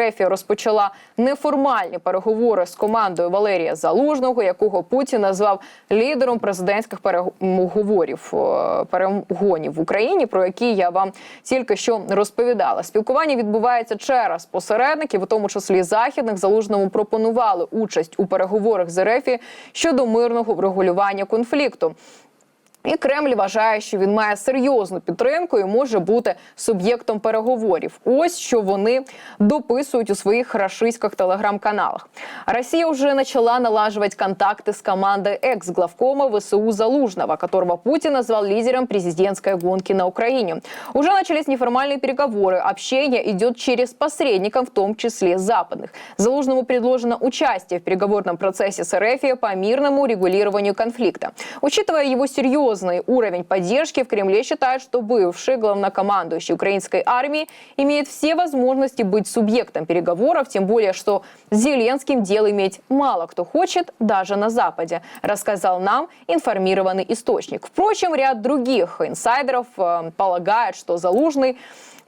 Ерефія розпочала неформальні переговори з командою Валерія Залужного, якого Путін назвав лідером президентських переговорів е, перегонів в Україні, про які я вам тільки що розповідала. Спілкування відбувається через посередників, у тому числі західних. Залужному пропонували участь у переговорах з Ерефі щодо мирного врегулювання конфлікту. І Кремль вважає, що він має серйозну підтримку і може бути суб'єктом переговорів. Ось що вони дописують у своїх рашистських телеграм-каналах. Росія вже почала налаживать контакты с командой экс-главкома ВСУ Залужного, которого Путин назвал лидером президентской гонки на Украине. Уже начались неформальные переговоры. Общение идет через посредников, в том числе западных. Залужному предложено участие в переговорном процессе с РФ по мирному регулированию конфликта. Учитывая его серьезный уровень поддержки, в Кремле считают, что бывший главнокомандующий украинской армии имеет все возможности быть субъектом переговоров, тем более, что с Зеленским дел иметь мало кто хочет, даже на Западе, рассказал нам информированный источник. Впрочем, ряд других инсайдеров э, полагает, что Залужный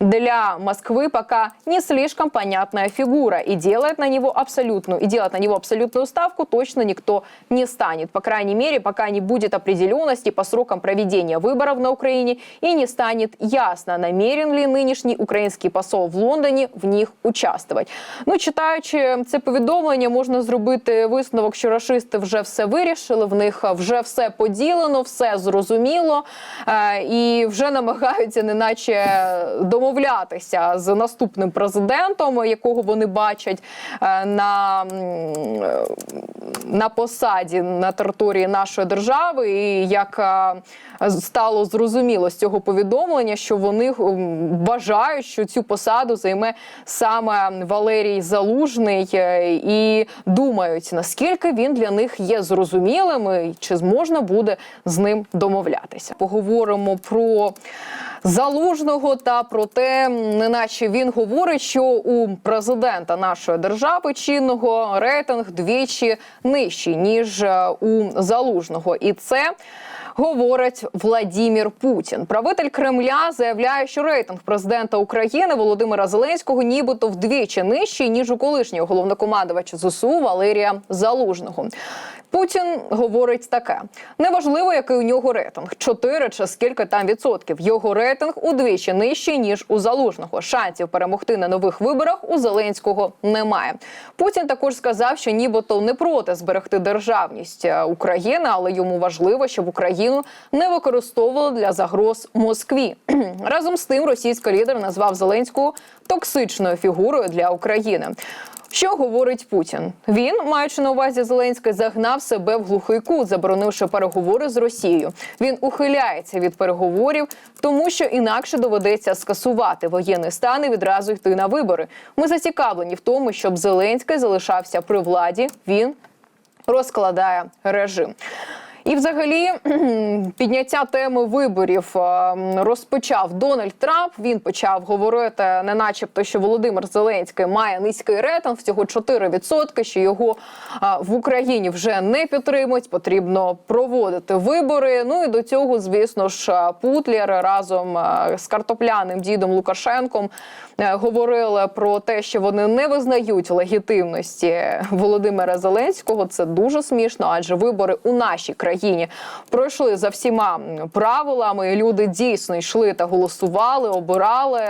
для Москвы пока не слишком понятная фигура и делает на него абсолютную и делать на него абсолютную ставку точно никто не станет. По крайней мере, пока не будет определенности по срокам проведения выборов на Украине и не станет ясно, намерен ли нынешний український посол в Лондоні в них участвувати. Ну, читаючи це повідомлення, можна зробити висновок, що рашисти вже все вирішили. В них вже все поділено, все зрозуміло е, і вже намагаються, неначе домовлятися з наступним президентом, якого вони бачать е, на, е, на посаді на території нашої держави. І як е, стало зрозуміло з цього повідомлення, що вони м, вважають, що цю посаду займе саме Валерій Залужний, і думають, наскільки він для них є зрозумілим, і чи зможна буде з ним домовлятися. Поговоримо про залужного та про те, неначе він говорить, що у президента нашої держави чинного рейтинг двічі нижчий ніж е, у залужного, і це. Говорить Владімір Путін. Правитель Кремля заявляє, що рейтинг президента України Володимира Зеленського нібито вдвічі нижчий ніж у колишнього головнокомандувача ЗСУ Валерія Залужного. Путін говорить таке: неважливо, який у нього рейтинг 4 чи скільки там відсотків. Його рейтинг удвічі нижчий ніж у залужного. Шансів перемогти на нових виборах у Зеленського немає. Путін також сказав, що нібито не проти зберегти державність е, України, але йому важливо, щоб Україну не використовували для загроз Москві. Разом з тим, російський лідер назвав Зеленського токсичною фігурою для України. Що говорить Путін? Він, маючи на увазі Зеленський, загнав себе в глухий кут, заборонивши переговори з Росією. Він ухиляється від переговорів, тому що інакше доведеться скасувати воєнний стан і відразу йти на вибори. Ми зацікавлені в тому, щоб Зеленський залишався при владі. Він розкладає режим. І, взагалі, підняття теми виборів е, розпочав Дональд Трамп. Він почав говорити, не начебто, що Володимир Зеленський має низький рейтинг, всього 4%, що його е, в Україні вже не підтримують. Потрібно проводити вибори. Ну і до цього, звісно ж, е, Путлер разом з картопляним дідом Лукашенком говорили про те, що вони не визнають легітимності Володимира Зеленського. Це дуже смішно, адже вибори у нашій країні пройшли за всіма правилами. Люди дійсно йшли та голосували, обирали.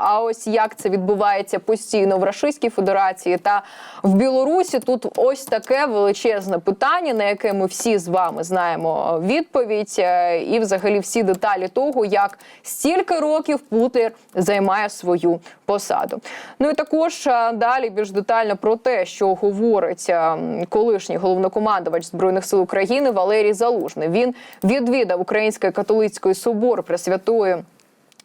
А ось як це відбувається постійно в Рашистській Федерації та в Білорусі, тут ось таке величезне питання, на яке ми всі з вами знаємо відповідь, е, і взагалі всі деталі того, як стільки років Путер займає свою посаду. Ну і також е, далі більш детально про те, що говорить е, колишній головнокомандувач збройних сил України Валерій Залужний. Він відвідав Український католицький собор Пресвятої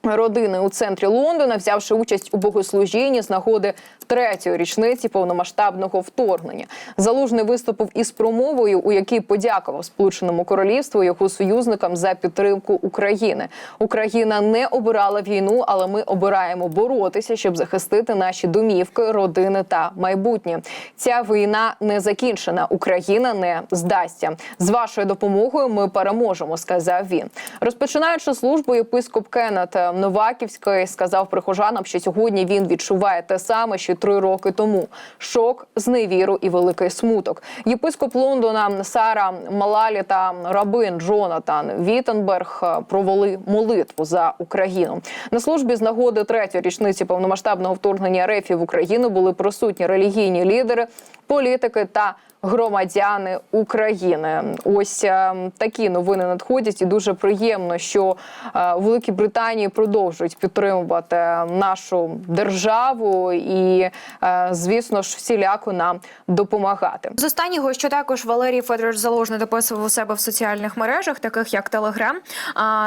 родини у центрі Лондона, взявши участь у богослужінні з нагоди третьої річниці повномасштабного вторгнення. Залужний виступив із промовою, у якій подякував Сполученому Королівству його союзникам за підтримку України. Україна не обирала війну, але ми обираємо боротися, щоб захистити наші домівки, родини та майбутнє. Ця війна не закінчена. Україна не здасться. З вашою допомогою ми переможемо, сказав він. Розпочинаючи службу, єпископ Кеннет Новаківський сказав прихожанам, що сьогодні він відчуває те саме, що три роки тому: шок, зневіру і великий смуток. Єпископ Лондона Сара Малалі та рабин Джонатан Віттенберг е, провели молитву за Україну. На службі з нагоди третьої річниці повномасштабного вторгнення РФ в Україну були присутні релігійні лідери, політики та громадяни України. Ось е, такі новини надходять, і дуже приємно, що е, у Великій Британії продовжують підтримувати нашу державу і, е, звісно ж, всіляко нам допомагати. З останнього, що також Валерій Федорович Залужний дописував у себе в соціальних мережах, таких як Телеграм.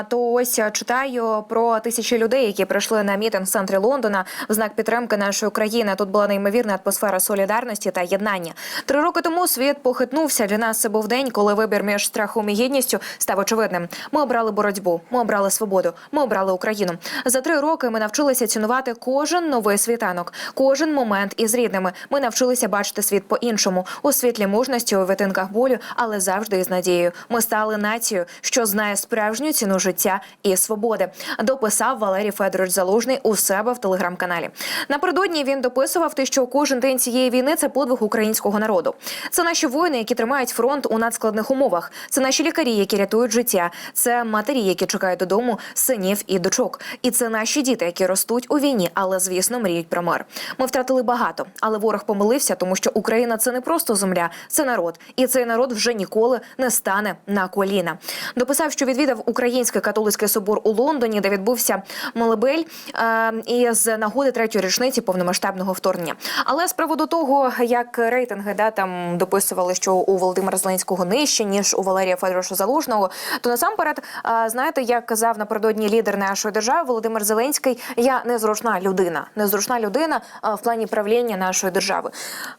То ось читаю про тисячі людей, які прийшли на мітинг в центрі Лондона в знак підтримки нашої країни. Тут була неймовірна атмосфера солідарності та єднання. Три роки тому світ похитнувся. Для нас це був день, коли вибір між страхом і гідністю став очевидним. Ми обрали боротьбу, ми обрали свободу, ми обрали Україну. За три роки ми навчилися цінувати кожен новий світанок, кожен момент із рідними. Ми навчилися бачити світ по-іншому у світлі мужності, у витинках болю, але завжди із надією. Ми стали нацією, що знає справжню ціну життя і свободи. Дописав Валерій Федорович Залужний у себе в телеграм-каналі. Напередодні він дописував те, що кожен день цієї війни це подвиг українського народу. Це наші воїни, які тримають фронт у надскладних умовах. Це наші лікарі, які рятують життя. Це матері, які чекають додому синів і дочок. І це наші діти, які ростуть у війні, але звісно мріють про мир. Ми втратили багато, але ворог помилився, тому що Україна це не просто земля, це народ, і цей народ вже ніколи не стане на коліна. Дописав, що відвідав Український католицький собор у Лондоні, де відбувся молебель е, із нагоди третьої річниці повномасштабного вторгнення. Але з приводу того, як рейтинги да там дописували, що у Володимира Зеленського нижче ніж у Валерія Федоровича Залужного, то насамперед, знаєте, як казав напередодні лідер нашої держави Володимир Зеленський, я незручна людина, незручна людина в плані правління нашої держави.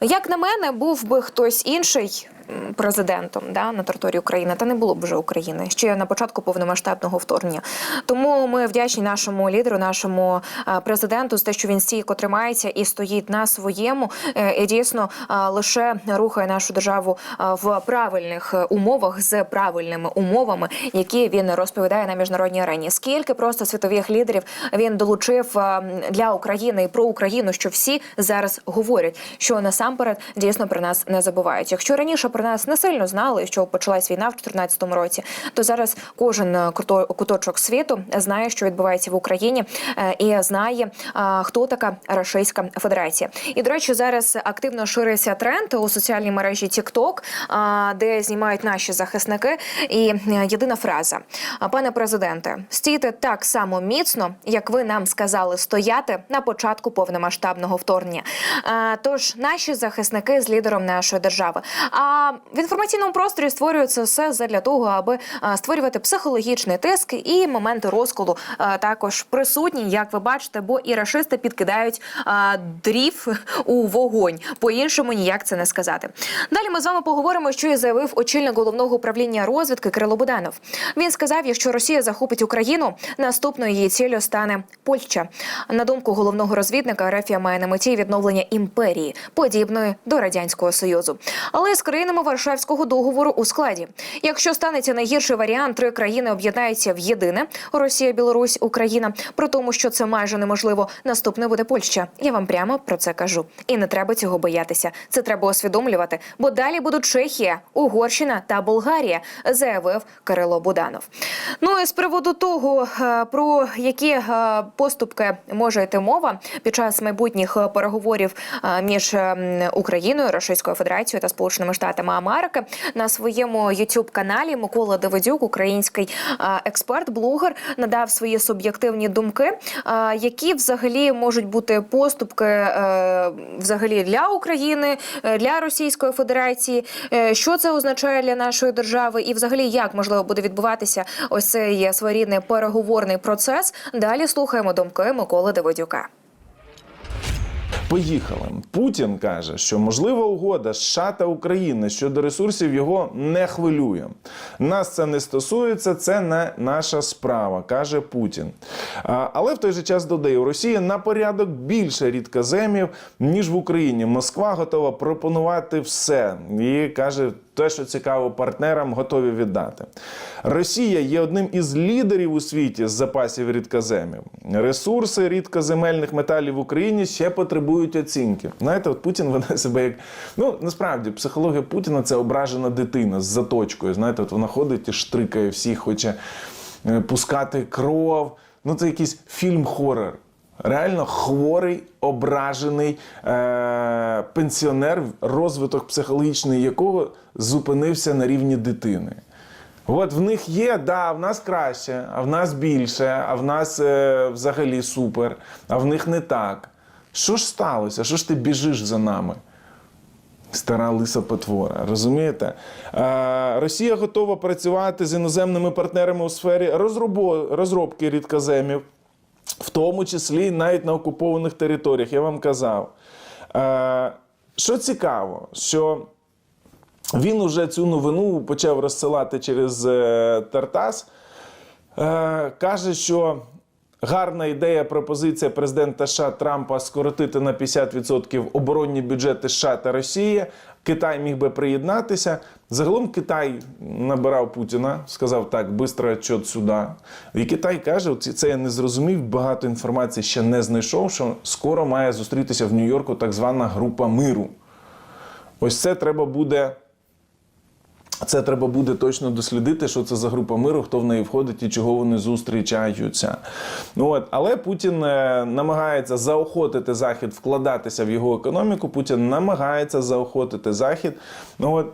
Як на мене, був би хтось інший. Президентом да на території України та не було б вже України ще на початку повномасштабного вторгнення. Тому ми вдячні нашому лідеру, нашому е, президенту, за те, що він стійко тримається і стоїть на своєму е, і дійсно е, лише рухає нашу державу в правильних умовах з правильними умовами, які він розповідає на міжнародній арені. Скільки просто світових лідерів він долучив для України і про Україну, що всі зараз говорять, що насамперед дійсно про нас не забувають. Якщо раніше про нас не сильно знали, що почалась війна в 2014 році, то зараз кожен е, куточок світу знає, що відбувається в Україні, е, і знає, е, хто така Російська Федерація. І до речі, зараз активно шириться тренд у соціальній мережі TikTok, де знімають наші захисники. І єдина фраза: пане президенте, стійте так само міцно, як ви нам сказали стояти на початку повномасштабного вторгнення. Тож наші захисники з лідером нашої держави. А в інформаційному просторі створюється все задля того, аби створювати психологічний тиск і моменти розколу також присутні, як ви бачите, бо і рашисти підкидають дрів у вогонь. По-іншому ніяк це не сказати. Далі ми з вами поговоримо, що і заявив очільник головного управління розвідки Кирило Буданов. Він сказав, якщо Росія захопить Україну, наступною її ціллю стане Польща. На думку головного розвідника, Рефія має на меті відновлення імперії, подібної до радянського союзу, але з країнами Варшавського договору у складі. Якщо станеться найгірший варіант, три країни об'єднаються в єдине Росія, Білорусь, Україна. При тому, що це майже неможливо. Наступне буде Польща. Я вам прямо про це кажу. І не треба цього боятися. Це треба усвідомлювати, бо далі будуть Чехія, Угорщина та Болгарія, заявив Кирило Буданов. Ну і з приводу того, е, про які е, поступки може йти мова під час майбутніх е, переговорів між Україною, Російською Федерацією та Сполученими Штатами Америки на своєму youtube каналі Микола Давидюк, український е, експерт, блогер, надав свої суб'єктивні думки, е, які взагалі можуть бути поступки е, взагалі для України, для Російської Федерації. Що це означає для нашої держави, і взагалі як можливо буде відбуватися ось цей своєрідний переговорний процес? Далі слухаємо думки Миколи Давидюка. Поїхали. Путін каже, що можлива угода США та України щодо ресурсів його не хвилює. Нас це не стосується, це не наша справа, каже Путін. Але в той же час додає, у Росії на порядок більше рідкоземів, ніж в Україні. Москва готова пропонувати все. І каже. Те, що цікаво партнерам, готові віддати. Росія є одним із лідерів у світі з запасів рідкоземів. Ресурси рідкоземельних металів в Україні ще потребують оцінки. Знаєте, от Путін веде себе як ну насправді психологія Путіна це ображена дитина з заточкою. Знаєте, от вона ходить і штрикає всіх, хоче е, пускати кров. Ну це якийсь фільм-хорор. Реально хворий, ображений е- пенсіонер, розвиток психологічний якого зупинився на рівні дитини. От в них є, да, в нас краще, а в нас більше, а в нас е, взагалі супер, а в них не так. Що ж сталося? Що ж ти біжиш за нами? Стара лиса потвора, розумієте? Е, Росія готова працювати з іноземними партнерами у сфері розробки рідкоземів, в тому числі навіть на окупованих територіях. Я вам казав. Е, Що цікаво, що він уже цю новину почав розсилати через е, Тартас. Е, каже, що гарна ідея, пропозиція президента США Трампа скоротити на 50% оборонні бюджети США та Росії. Китай міг би приєднатися. Загалом Китай набирав Путіна, сказав так, бистро отчет сюди. І Китай каже: це я не зрозумів, багато інформації ще не знайшов, що скоро має зустрітися в Нью-Йорку так звана група миру. Ось це треба буде. Це треба буде точно дослідити, що це за група миру, хто в неї входить і чого вони зустрічаються. Ну от, але Путін е, намагається заохотити Захід вкладатися в його економіку. Путін намагається заохотити Захід. Ну от.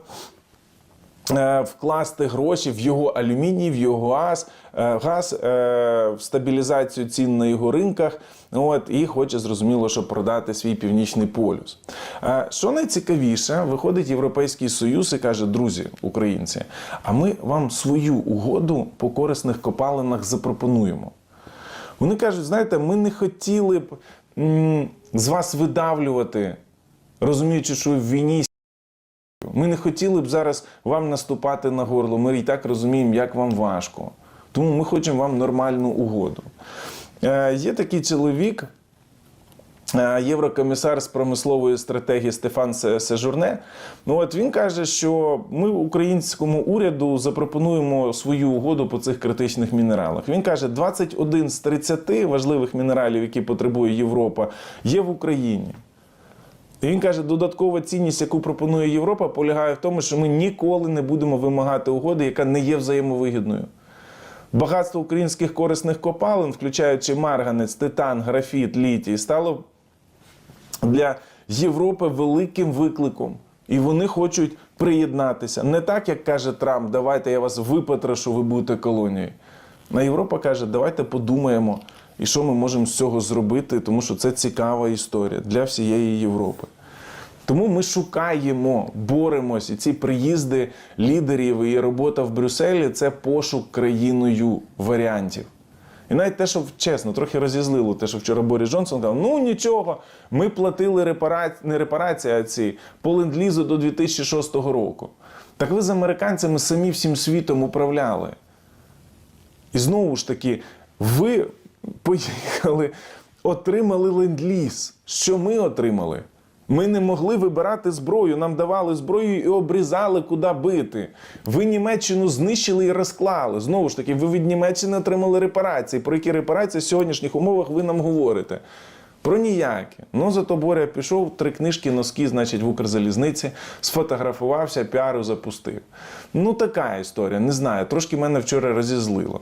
Е, Вкласти гроші в його алюміній, в його газ, е, газ е, в стабілізацію цін на його ринках. От, і хоче зрозуміло, що продати свій північний полюс. Що найцікавіше, виходить Європейський Союз і каже: друзі, українці, а ми вам свою угоду по корисних копалинах запропонуємо. Вони кажуть: знаєте, ми не хотіли б з вас видавлювати, розуміючи, що в війні. Ми не хотіли б зараз вам наступати на горло. Ми і так розуміємо, як вам важко. Тому ми хочемо вам нормальну угоду. Е, є такий чоловік, е, єврокомісар з промислової стратегії Стефан Сежурне. Ну от він каже, що ми українському уряду запропонуємо свою угоду по цих критичних мінералах. Він каже, 21 з 30 важливих мінералів, які потребує Європа, є в Україні. І він каже, додаткова цінність, яку пропонує Європа, полягає в тому, що ми ніколи не будемо вимагати угоди, яка не є взаємовигідною. Багатство українських корисних копалин, включаючи марганець, титан, графіт, літій, стало для Європи великим викликом. І вони хочуть приєднатися. Не так, як каже Трамп, давайте я вас випотрошу, ви будете колонією. А Європа каже, давайте подумаємо, і що ми можемо з цього зробити, тому що це цікава історія для всієї Європи. Тому ми шукаємо, боремось, і ці приїзди лідерів і робота в Брюсселі це пошук країною варіантів. І навіть те, що чесно, трохи розізлило, те, що вчора Борис Джонсон сказав, ну нічого, ми платили репарації, не репарації, а ці по ленд-лізу до 2006 року. Так ви з американцями самі всім світом управляли. І знову ж таки, ви поїхали, отримали ленд-ліз. Що ми отримали? Ми не могли вибирати зброю, нам давали зброю і обрізали, куди бити. Ви Німеччину знищили і розклали. Знову ж таки, ви від Німеччини отримали репарації. Про які репарації в сьогоднішніх умовах ви нам говорите? Про ніякі. Ну зато Боря пішов, три книжки, носки, значить, в Укрзалізниці, сфотографувався, піару запустив. Ну, така історія, не знаю. Трошки мене вчора розізлило.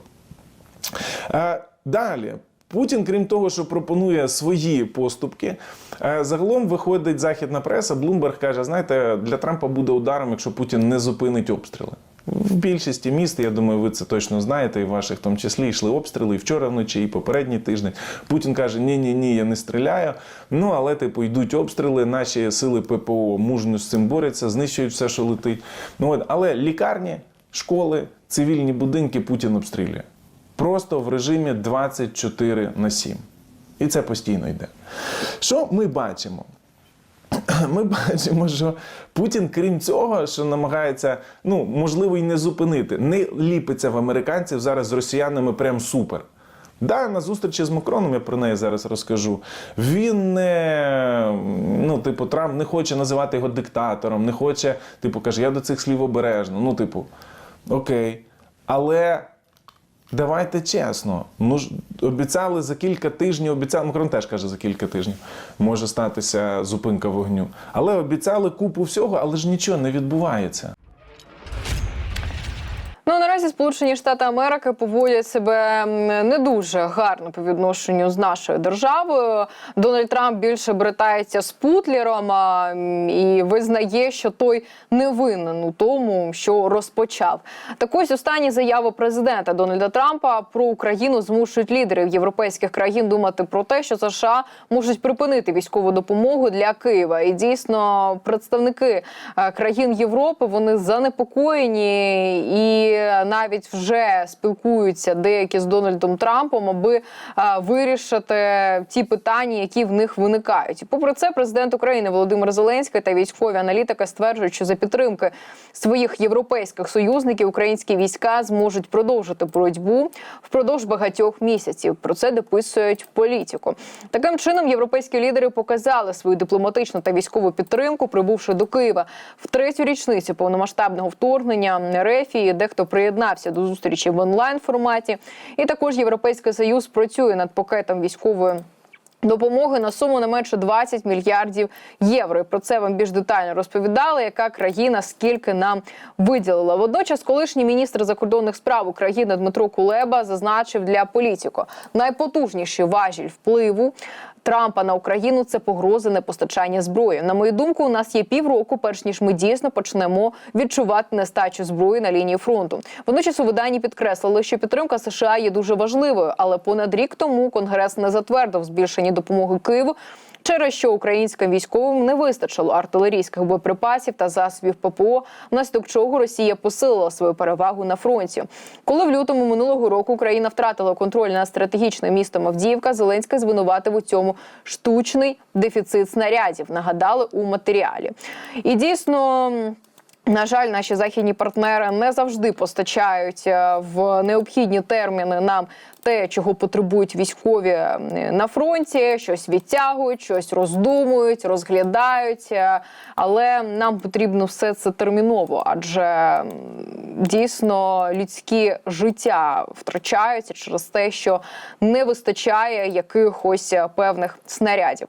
Далі. Путін, крім того, що пропонує свої поступки, е, загалом виходить західна преса. Блумберг каже: знаєте, для Трампа буде ударом, якщо Путін не зупинить обстріли. В більшості міст, я думаю, ви це точно знаєте, і ваших в тому числі йшли обстріли і вчора вночі, і попередній тиждень. Путін каже: Ні, ні, ні, я не стріляю. Ну але типу йдуть обстріли. Наші сили ППО мужньо з цим борються, знищують все, що летить. Ну от, але лікарні, школи, цивільні будинки Путін обстрілює. Просто в режимі 24 на 7. І це постійно йде. Що ми бачимо? Ми бачимо, що Путін, крім цього, що намагається, ну можливо, і не зупинити, не ліпиться в американців зараз з росіянами прям супер. Да, на зустрічі з Макроном, я про неї зараз розкажу. Він не ну, типу, Трамп не хоче називати його диктатором, не хоче, типу, каже, я до цих слів обережно. Ну, типу, окей. Але давайте чесно. Ну ж обіцяли за кілька тижнів, обіцяли, Макрон теж каже, за кілька тижнів може статися зупинка вогню. Але обіцяли купу всього, але ж нічого не відбувається. Ну наразі Сполучені Штати Америки поводять себе не дуже гарно по відношенню з нашою державою. Дональд Трамп більше братається з Путлером а, і визнає, що той не винен у тому, що розпочав. Так ось останні заяви президента Дональда Трампа про Україну змушують лідерів європейських країн думати про те, що США можуть припинити військову допомогу для Києва. І дійсно, представники е, країн Європи вони занепокоєні і навіть вже спілкуються деякі з Дональдом Трампом, аби е, вирішити ті питання, які в них виникають. Попри це, президент України Володимир Зеленський та військові аналітики стверджують, що за підтримки своїх європейських союзників українські війська зможуть продовжити боротьбу впродовж багатьох місяців. Про це дописують політику. Таким чином, європейські лідери показали свою дипломатичну та військову підтримку, прибувши до Києва в третю річницю повномасштабного вторгнення РФ, і дехто приєднався до зустрічі в онлайн форматі. І також Європейський Союз працює над пакетом військової. Допомоги на суму не менше 20 мільярдів євро. І про це вам більш детально розповідали, яка країна скільки нам виділила. Водночас, колишній міністр закордонних справ України Дмитро Кулеба зазначив для політико найпотужніший важіль впливу. Трампа на Україну це погрози непостачання зброї. На мою думку, у нас є півроку, перш ніж ми дійсно почнемо відчувати нестачу зброї на лінії фронту. Водночас у виданні підкреслили, що підтримка США є дуже важливою, але понад рік тому Конгрес не затвердив збільшення допомоги Києву. Через що українським військовим не вистачило артилерійських боєприпасів та засобів ППО, внаслідок чого Росія посилила свою перевагу на фронті. Коли в лютому минулого року Україна втратила контроль над стратегічним містом Авдіївка, Зеленський звинуватив у цьому штучний дефіцит снарядів. Нагадали у матеріалі. І дійсно. На жаль, наші західні партнери не завжди постачають е, в необхідні терміни нам те, чого потребують військові е, на фронті. Щось відтягують, щось роздумують, розглядають. е, Але нам потрібно все це терміново, адже дійсно людські життя втрачаються через те, що не вистачає якихось певних снарядів.